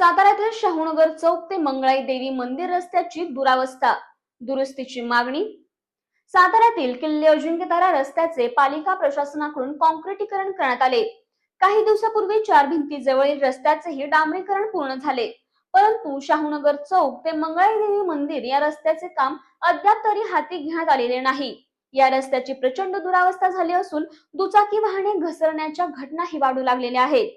साताऱ्यातील शाहूनगर चौक ते मंगळाई देवी मंदिर रस्त्याची दुरावस्था. दुरुस्तीची मागणी. साताऱ्यातील किल्ले अजिंक्यतारा रस्त्याचे पालिका प्रशासनाकडून कॉन्क्रिटीकरण करण्यात आले. काही दिवसापूर्वी चार भिंती जवळील रस्त्याचेही डांबरीकरण पूर्ण झाले. परंतु शाहूनगर चौक ते मंगळाई देवी मंदिर या रस्त्याचे काम अद्याप तरी हाती घेण्यात आलेले नाही. या रस्त्याची प्रचंड दुरावस्था झाली असून दुचाकी वाहने घसरण्याच्या घटनाही वाढू लागलेल्या आहेत.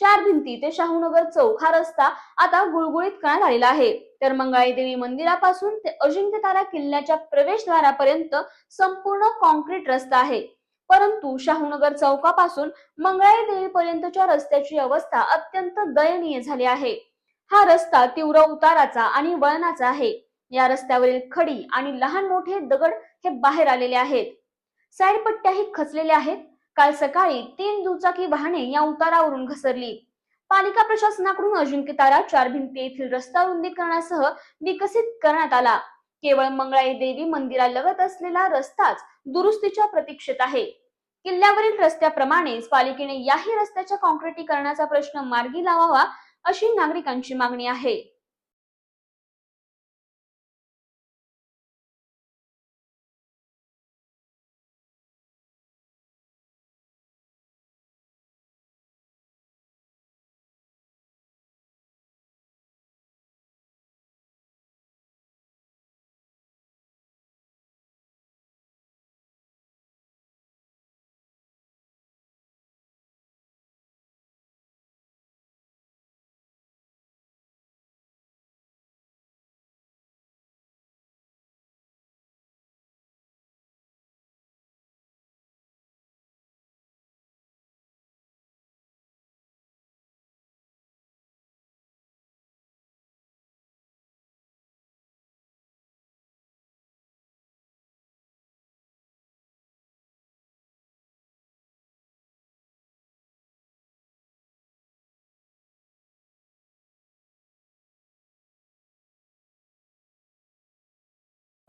चार भिंती ते शाहूनगर चौक हा रस्ता आता गुळगुळीत करण्यात आलेला आहे. तर मंगळाई देवी मंदिरापासून ते अजिंक्यतारा किल्ल्याच्या प्रवेशद्वारापर्यंत संपूर्ण कॉन्क्रीट रस्ता आहे. परंतु शाहूनगर चौकापासून मंगळाई देवीपर्यंतच्या रस्त्याची अवस्था अत्यंत दयनीय झाली आहे. हा रस्ता तीव्र उताराचा आणि वळणाचा आहे. या रस्त्यावरील खडी आणि लहान मोठे दगड हे बाहेर आलेले आहेत. साईड पट्ट्याही खचलेल्या आहेत. काल सकाळी तीन दुचाकी वाहने या उतारावरून घसरली. पालिका प्रशासनाकडून अजिंक्यतारा चार भिंती येथील रस्ता रुंदीकरणासह विकसित करण्यात आला. केवळ मंगळाई देवी मंदिरालगत असलेला रस्ताच दुरुस्तीच्या प्रतीक्षेत आहे. किल्ल्यावरील रस्त्याप्रमाणेच पालिकेने याही रस्त्याच्या कॉन्क्रिटीकरणाचा प्रश्न मार्गी लावावा अशी नागरिकांची मागणी आहे.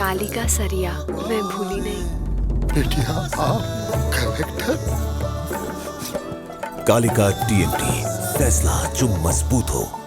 कालिका सरिया मैं भूली नहीं। बेटिया आप कलेक्टर? कालिका टीएमटी फैसला जो मज़बूत हो।